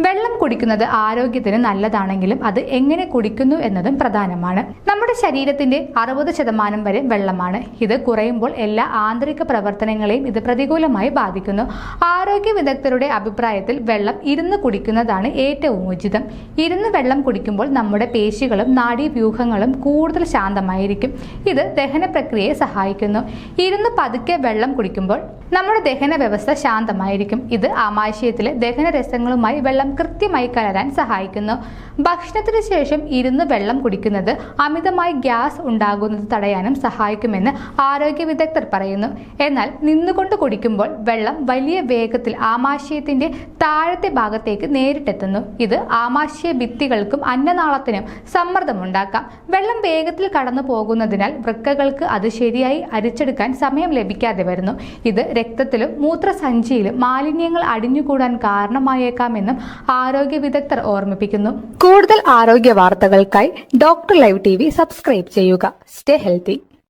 വെള്ളം കുടിക്കുന്നത് ആരോഗ്യത്തിന് നല്ലതാണെങ്കിലും അത് എങ്ങനെ കുടിക്കുന്നു എന്നതും പ്രധാനമാണ്. നമ്മുടെ ശരീരത്തിന്റെ അറുപത് ശതമാനം വരെ വെള്ളമാണ്. ഇത് കുറയുമ്പോൾ എല്ലാ ആന്തരിക പ്രവർത്തനങ്ങളെയും ഇത് പ്രതികൂലമായി ബാധിക്കുന്നു. ആരോഗ്യ വിദഗ്ധരുടെ അഭിപ്രായത്തിൽ വെള്ളം ഇരുന്ന് കുടിക്കുന്നതാണ് ഏറ്റവും ഉചിതം. ഇരുന്ന് വെള്ളം കുടിക്കുമ്പോൾ നമ്മുടെ പേശികളും നാഡീവ്യൂഹങ്ങളും കൂടുതൽ ശാന്തമായിരിക്കും. ഇത് ദഹന പ്രക്രിയയെ സഹായിക്കുന്നു. ഇരുന്ന് പതുക്കെ വെള്ളം കുടിക്കുമ്പോൾ നമ്മുടെ ദഹന വ്യവസ്ഥ ശാന്തമായിരിക്കും. ഇത് ആമാശയത്തിലെ ദഹന രസങ്ങളുമായി വെള്ളം കൃത്യമായി കലരാൻ സഹായിക്കുന്നു. ഭക്ഷണത്തിന് ശേഷം ഇരുന്ന് വെള്ളം കുടിക്കുന്നത് അമിതമായി ഗ്യാസ് ഉണ്ടാകുന്നത് തടയാനും സഹായിക്കുമെന്ന് ആരോഗ്യ വിദഗ്ധർ പറയുന്നു. എന്നാൽ നിന്നുകൊണ്ട് കുടിക്കുമ്പോൾ വെള്ളം വലിയ വേഗത്തിൽ ആമാശയത്തിന്റെ താഴത്തെ ഭാഗത്തേക്ക് നേരിട്ടെത്തുന്നു. ഇത് ആമാശയ ഭിത്തികൾക്കും അന്നനാളത്തിനും സമ്മർദ്ദമുണ്ടാക്കാം. വെള്ളം വേഗത്തിൽ കടന്നു പോകുന്നതിനാൽ വൃക്കകൾക്ക് അത് ശരിയായി അരിച്ചെടുക്കാൻ സമയം ലഭിക്കാതെ വരുന്നു. ഇത് രക്തത്തിലും മൂത്രസഞ്ചിയിലും മാലിന്യങ്ങൾ അടിഞ്ഞുകൂടാൻ കാരണമായേക്കാമെന്നും ആരോഗ്യ വിദഗ്ധർ ഓർമ്മിപ്പിക്കുന്നു. കൂടുതൽ ആരോഗ്യ വാർത്തകൾക്കായി ഡോക്ടർ ലൈവ് ടി സബ്സ്ക്രൈബ് ചെയ്യുക. Stay healthy.